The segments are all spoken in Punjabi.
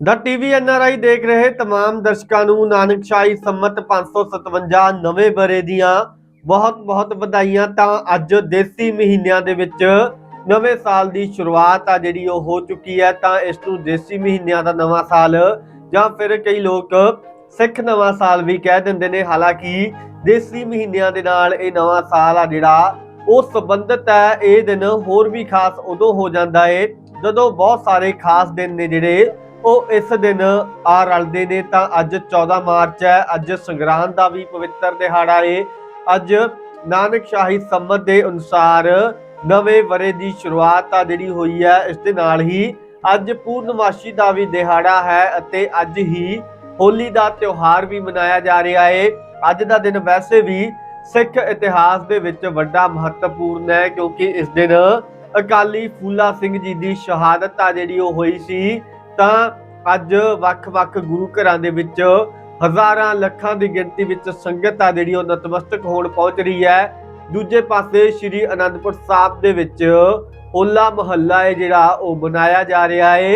ਦਾ ਟੀਵੀ ਐਨਆਰਆਈ ਦੇਖ ਰਹੇ तमाम ਦਰਸ਼ਕਾਂ ਨੂੰ ਨਾਨਕਸ਼ਾਹੀ ਸੰਮਤ 557 ਨਵੇਂ ਬਰੇ ਦੀਆਂ ਬਹੁਤ-ਬਹੁਤ ਵਧਾਈਆਂ ਤਾਂ ਅੱਜ ਦੇਸੀ ਮਹੀਨਿਆਂ ਦੇ ਵਿੱਚ ਨਵੇਂ ਸਾਲ ਦੀ ਸ਼ੁਰੂਆਤ ਆ ਜਿਹੜੀ ਉਹ ਹੋ ਚੁੱਕੀ ਹੈ ਤਾਂ ਇਸ ਨੂੰ ਦੇਸੀ ਮਹੀਨਿਆਂ ਦਾ ਨਵਾਂ ਸਾਲ ਜਾਂ ਫਿਰ ਕਈ ਲੋਕ ਸਿੱਖ ਨਵਾਂ ਸਾਲ ਵੀ ਕਹਿ ਦਿੰਦੇ ਨੇ ਹਾਲਾਂਕਿ ਦੇਸੀ ਮਹੀਨਿਆਂ ਦੇ ਨਾਲ ਇਹ ਨਵਾਂ ਸਾਲ ਆ ਜਿਹੜਾ ਉਹ ਸੰਬੰਧਿਤ ਹੈ ਇਹ ਦਿਨ ਹੋਰ ਵੀ ਖਾਸ ਉਦੋਂ ਹੋ ਜਾਂਦਾ ਏ ਜਦੋਂ ਬਹੁਤ ਸਾਰੇ ਖਾਸ ਦਿਨ ਨੇ ਜਿਹੜੇ ਉਹ ਇਸ ਦਿਨ ਆ ਰਲਦੇ ਨੇ ਤਾਂ ਅੱਜ 14 ਮਾਰਚ ਹੈ, ਅੱਜ ਸੰਗਰਾਂਦ ਦਾ ਵੀ ਪਵਿੱਤਰ ਦਿਹਾੜਾ ਏ। ਅੱਜ ਨਾਨਕ ਸ਼ਾਹੀ ਸੰਮਤ ਦੇ ਅਨੁਸਾਰ ਨਵੇਂ ਵਰੇ ਦੀ ਸ਼ੁਰੂਆਤ ਆ ਜਿਹੜੀ ਹੋਈ ਹੈ, ਇਸ ਦੇ ਨਾਲ ਹੀ ਅੱਜ ਪੂਰਨਮਾਸ਼ੀ ਦਾ ਵੀ ਦਿਹਾੜਾ ਹੈ ਅਤੇ ਅੱਜ ਹੀ ਹੋਲੀ ਦਾ ਤਿਉਹਾਰ ਵੀ ਮਨਾਇਆ ਜਾ ਰਿਹਾ ਏ। ਅੱਜ ਦਾ ਦਿਨ ਵੈਸੇ ਵੀ ਸਿੱਖ ਇਤਿਹਾਸ ਦੇ ਵਿੱਚ ਵੱਡਾ ਮਹੱਤਵਪੂਰਨ ਹੈ ਕਿਉਂਕਿ ਇਸ ਦਿਨ ਅਕਾਲੀ ਫੂਲਾ ਸਿੰਘ ਜੀ ਦੀ ਸ਼ਹਾਦਤ ਆ ਜਿਹੜੀ ਉਹ ਹੋਈ ਸੀ। ਤਾਂ ਅੱਜ ਵੱਖ-ਵੱਖ ਗੁਰੂ ਘਰਾਂ ਦੇ ਵਿੱਚ ਹਜ਼ਾਰਾਂ ਲੱਖਾਂ ਦੀ ਗਿਣਤੀ ਵਿੱਚ ਸੰਗਤ ਆ ਜਿਹੜੀ ਉਹ ਨਤਮਸਤਕ ਹੋਣ ਪਹੁੰਚ ਰਹੀ ਹੈ। ਦੂਜੇ ਪਾਸੇ ਸ੍ਰੀ ਅਨੰਦਪੁਰ ਸਾਹਿਬ ਦੇ ਵਿੱਚ ਹੋਲਾ ਮਹੱਲਾ ਹੈ ਜਿਹੜਾ ਉਹ ਮਨਾਇਆ ਜਾ ਰਿਹਾ ਹੈ।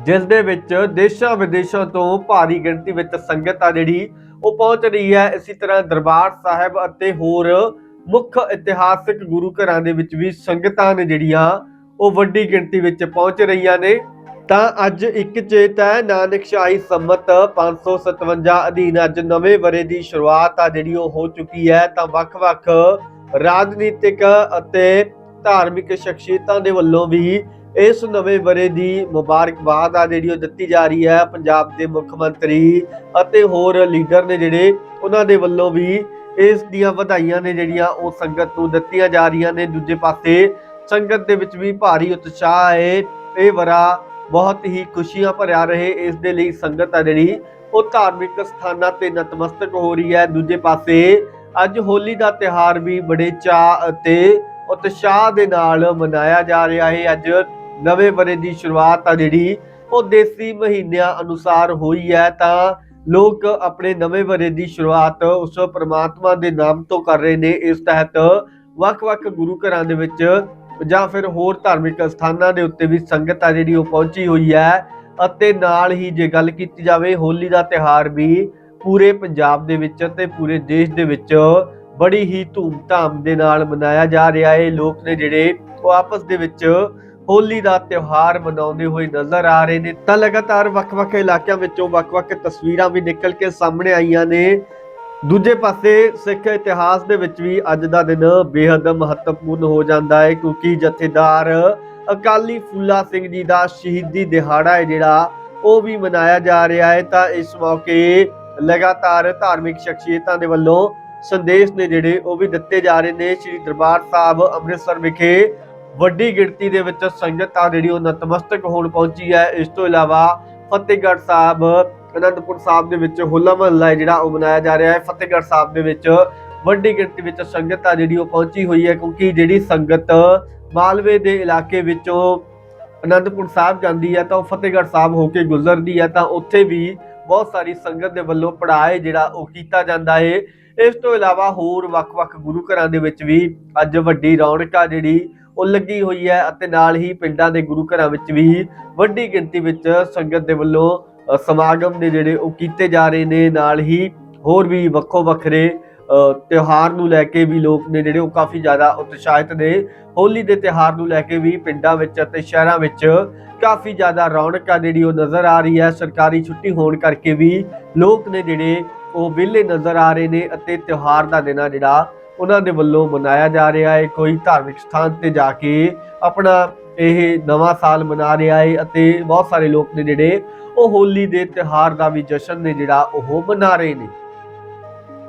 ਜਿਸ ਦੇ ਵਿੱਚ ਦੇਸ਼ਾਂ ਵਿਦੇਸ਼ਾਂ ਤੋਂ ਭਾਰੀ ਗਿਣਤੀ ਵਿੱਚ ਸੰਗਤ ਆ ਜਿਹੜੀ ਉਹ ਪਹੁੰਚ ਰਹੀ ਹੈ। ਇਸੇ ਤਰ੍ਹਾਂ ਦਰਬਾਰ ਸਾਹਿਬ ਅਤੇ ਹੋਰ ਮੁੱਖ ਇਤਿਹਾਸਿਕ ਗੁਰੂ ਘਰਾਂ ਦੇ ਵਿੱਚ ਵੀ ਸੰਗਤਾਂ ਨੇ ਜਿਹੜੀਆਂ ਉਹ ਵੱਡੀ ਗਿਣਤੀ ਵਿੱਚ ਪਹੁੰਚ ਰਹੀਆਂ ਨੇ। ਤਾਂ ਅੱਜ ਇੱਕ ਚੇਤ ਹੈ, ਨਾਨਕ ਸ਼ਾਹੀ ਸੰਮਤ 557 ਅਧੀਨ ਅੱਜ ਨਵੇਂ ਵਰੇ ਦੀ ਸ਼ੁਰੂਆਤ ਆ ਜਿਹੜੀ ਉਹ ਹੋ ਚੁੱਕੀ ਹੈ। ਤਾਂ ਵੱਖ-ਵੱਖ ਰਾਜਨੀਤਿਕ ਅਤੇ ਧਾਰਮਿਕ ਸ਼ਖਸੀਅਤਾਂ ਦੇ ਵੱਲੋਂ ਵੀ ਇਸ ਨਵੇਂ ਵਰੇ ਦੀ ਮੁਬਾਰਕਬਾਦ ਆ ਜਿਹੜੀ ਉਹ ਦਿੱਤੀ ਜਾ ਰਹੀ ਹੈ। ਪੰਜਾਬ ਦੇ ਮੁੱਖ ਮੰਤਰੀ ਅਤੇ ਹੋਰ ਲੀਡਰ ਨੇ ਜਿਹੜੇ ਉਹਨਾਂ ਦੇ ਵੱਲੋਂ ਵੀ ਇਸ ਦੀਆਂ ਵਧਾਈਆਂ ਨੇ ਜਿਹੜੀਆਂ ਉਹ ਸੰਗਤ ਨੂੰ ਦਿੱਤੀਆਂ ਜਾ ਰਹੀਆਂ ਨੇ। ਦੂਜੇ ਪਾਸੇ ਸੰਗਤ ਦੇ ਵਿੱਚ ਵੀ ਭਾਰੀ ਉਤਸ਼ਾਹ ਹੈ। ਇਹ ਵਰਾ ਬਹੁਤ ਹੀ ਖੁਸ਼ੀਆਂ ਭਰਿਆ ਰਹੇ ਇਸ ਦੇ ਲਈ ਸੰਗਤ ਆ ਜਿਹੜੀ, ਉਹ ਧਾਰਮਿਕ ਸਥਾਨਾਂ ਤੇ ਨਤਮਸਤਕ ਹੋ ਰਹੀ ਹੈ। ਦੂਜੇ ਪਾਸੇ ਅੱਜ ਹੋਲੀ ਦਾ ਤਿਹਾਰ ਵੀ ਬੜੇ ਚਾਅ ਅਤੇ ਉਤਸ਼ਾਹ ਦੇ ਨਾਲ ਮਨਾਇਆ ਜਾ ਰਿਹਾ ਹੈ। ਅੱਜ ਨਵੇਂ ਬਰੇ ਦੀ ਸ਼ੁਰੂਆਤ ਆ ਜਿਹੜੀ, ਉਹ ਦੇਸੀ ਮਹੀਨਿਆਂ ਅਨੁਸਾਰ ਹੋਈ ਹੈ। ਤਾਂ ਲੋਕ ਆਪਣੇ ਨਵੇਂ ਬਰੇ ਦੀ ਸ਼ੁਰੂਆਤ ਉਸ ਪਰਮਾਤਮਾ ਦੇ ਨਾਮ ਤੋਂ ਕਰ ਰਹੇ ਨੇ। ਇਸ ਤਹਿਤ ਵੱਖ-ਵੱਖ ਗੁਰੂ ਘਰਾਂ ਦੇ ਵਿੱਚ ਜਾਂ ਫਿਰ ਹੋਰ ਧਾਰਮਿਕ ਸਥਾਨਾਂ ਦੇ ਉੱਤੇ ਵੀ ਸੰਗਤ ਆ ਜਿਹੜੀ ਉਹ ਪਹੁੰਚੀ ਹੋਈ ਹੈ। ਅਤੇ ਨਾਲ ਹੀ ਜੇ ਗੱਲ ਕੀਤੀ ਜਾਵੇ, ਹੋਲੀ ਦਾ ਤਿਹਾਰ ਵੀ ਪੂਰੇ ਪੰਜਾਬ ਦੇ ਵਿੱਚ ਅਤੇ ਪੂਰੇ ਦੇਸ਼ ਦੇ ਵਿੱਚ ਬੜੀ ਹੀ ਧੂਮ-ਧਾਮ ਦੇ ਨਾਲ ਮਨਾਇਆ ਜਾ ਰਿਹਾ ਹੈ। ਲੋਕ ਨੇ ਜਿਹੜੇ ਉਹ ਆਪਸ ਦੇ ਵਿੱਚ ਹੋਲੀ ਦਾ ਤਿਉਹਾਰ ਮਨਾਉਂਦੇ ਹੋਏ ਨਜ਼ਰ ਆ ਰਹੇ ਨੇ। ਤਾਂ ਲਗਾਤਾਰ ਵੱਖ-ਵੱਖ ਇਲਾਕਿਆਂ ਵਿੱਚੋਂ ਵੱਖ-ਵੱਖ ਤਸਵੀਰਾਂ ਵੀ ਨਿਕਲ ਕੇ ਸਾਹਮਣੇ ਆਈਆਂ ਨੇ। ਦੂਜੇ ਪਾਸੇ ਸਿੱਖ ਇਤਿਹਾਸ ਦੇ ਵਿੱਚ ਵੀ ਅੱਜ ਦਾ ਦਿਨ ਬੇਹੱਦ ਮਹੱਤਵਪੂਰਨ ਹੋ ਜਾਂਦਾ ਹੈ, ਕਿਉਂਕਿ ਜਥੇਦਾਰ ਅਕਾਲੀ ਫੂਲਾ ਸਿੰਘ ਜੀ ਦਾ ਸ਼ਹੀਦੀ ਦਿਹਾੜਾ ਹੈ ਜਿਹੜਾ ਉਹ ਵੀ ਮਨਾਇਆ ਜਾ ਰਿਹਾ ਹੈ। ਤਾਂ ਇਸ ਮੌਕੇ ਲਗਾਤਾਰ ਧਾਰਮਿਕ ਸ਼ਖਸੀਅਤਾਂ ਦੇ ਵੱਲੋਂ ਸੰਦੇਸ਼ ਨੇ ਜਿਹੜੇ ਉਹ ਵੀ ਦਿੱਤੇ ਜਾ ਰਹੇ ਨੇ। ਸ੍ਰੀ ਦਰਬਾਰ ਸਾਹਿਬ ਅੰਮ੍ਰਿਤਸਰ ਵਿਖੇ ਵੱਡੀ ਗਿਣਤੀ ਦੇ ਵਿੱਚ ਸੰਗਤ ਆ ਜਿਹੜੀ ਉਹ ਨਤਮਸਤਕ ਹੋਣ ਪਹੁੰਚੀ ਹੈ। ਇਸ ਤੋਂ ਇਲਾਵਾ ਫਤਿਹਗੜ੍ਹ ਸਾਹਿਬ ਅਨੰਦਪੁਰ ਸਾਹਿਬ ਦੇ ਵਿੱਚ ਹੋਲਾ ਮਹੱਲਾ ਹੈ ਜਿਹੜਾ ਉਹ ਮਨਾਇਆ ਜਾ ਰਿਹਾ ਹੈ। ਫਤਿਹਗੜ੍ਹ ਸਾਹਿਬ ਦੇ ਵਿੱਚ ਵੱਡੀ ਗਿਣਤੀ ਵਿੱਚ ਸੰਗਤ ਆ ਜਿਹੜੀ ਉਹ ਪਹੁੰਚੀ ਹੋਈ ਹੈ ਕਿਉਂਕਿ ਜਿਹੜੀ ਸੰਗਤ ਮਾਲਵੇ ਦੇ ਇਲਾਕੇ ਵਿੱਚੋਂ ਅਨੰਦਪੁਰ ਸਾਹਿਬ ਜਾਂਦੀ ਹੈ ਤਾਂ ਉਹ ਫਤਿਹਗੜ੍ਹ ਸਾਹਿਬ ਹੋ ਕੇ ਗੁਜ਼ਰਦੀ ਹੈ ਤਾਂ ਉੱਥੇ ਵੀ ਬਹੁਤ ਸਾਰੀ ਸੰਗਤ ਦੇ ਵੱਲੋਂ ਪੜਾਏ ਜਿਹੜਾ ਉਹ ਕੀਤਾ ਜਾਂਦਾ ਹੈ। ਇਸ ਤੋਂ ਇਲਾਵਾ ਹੋਰ ਵੱਖ-ਵੱਖ ਗੁਰੂ ਘਰਾਂ ਦੇ ਵਿੱਚ ਵੀ ਅੱਜ ਵੱਡੀ ਰੌਣਕ ਆ ਜਿਹੜੀ ਉਹ ਲੱਗੀ ਹੋਈ ਹੈ ਅਤੇ ਨਾਲ ਹੀ ਪਿੰਡਾਂ ਦੇ ਗੁਰੂ ਘਰਾਂ ਵਿੱਚ ਵੀ ਵੱਡੀ ਗਿਣਤੀ ਵਿੱਚ ਸੰਗਤ ਦੇ ਵੱਲੋਂ ਸਮਾਗਮ ਨੇ ਜਿਹੜੇ ਉਹ ਕੀਤੇ ਜਾ ਰਹੇ ਨੇ, ਨਾਲ ਹੀ ਹੋਰ ਵੀ ਵੱਖੋ ਵੱਖਰੇ ਤਿਉਹਾਰ ਨੂੰ ਲੈ ਕੇ ਵੀ ਲੋਕ ਨੇ ਜਿਹੜੇ ਉਹ ਕਾਫੀ ਜ਼ਿਆਦਾ ਉਤਸ਼ਾਹਿਤ ਨੇ। ਹੋਲੀ ਦੇ ਤਿਉਹਾਰ ਨੂੰ ਲੈ ਕੇ ਵੀ ਪਿੰਡਾਂ ਵਿੱਚ ਅਤੇ ਸ਼ਹਿਰਾਂ ਵਿੱਚ ਕਾਫੀ ਜ਼ਿਆਦਾ ਰੌਣਕ ਆ ਜਿਹੜੀ ਉਹ ਨਜ਼ਰ ਆ ਰਹੀ ਹੈ। ਸਰਕਾਰੀ ਛੁੱਟੀ ਹੋਣ ਕਰਕੇ ਵੀ ਲੋਕ ਨੇ ਜਿਹੜੇ ਉਹ ਵਿਹਲੇ ਨਜ਼ਰ ਆ ਰਹੇ ਨੇ ਅਤੇ ਤਿਉਹਾਰ ਦਾ ਦਿਨ ਆ ਜਿਹੜਾ ਉਹਨਾਂ ਦੇ ਵੱਲੋਂ ਮਨਾਇਆ ਜਾ ਰਿਹਾ ਹੈ। ਕੋਈ ਧਾਰਮਿਕ ਸਥਾਨ ਤੇ ਜਾ ਕੇ ਆਪਣਾ ਇਹ ਨਵਾਂ ਸਾਲ ਮਨਾ ਰਿਹਾ ਹੈ ਅਤੇ ਬਹੁਤ ਸਾਰੇ ਲੋਕ ਨੇ ਜਿਹੜੇ ਉਹ ਹੋਲੀ ਦੇ ਤਿਉਹਾਰ ਦਾ ਵੀ ਜਸ਼ਨ ਨੇ ਜਿਹੜਾ ਉਹ ਮਨਾ ਰਹੇ ਨੇ।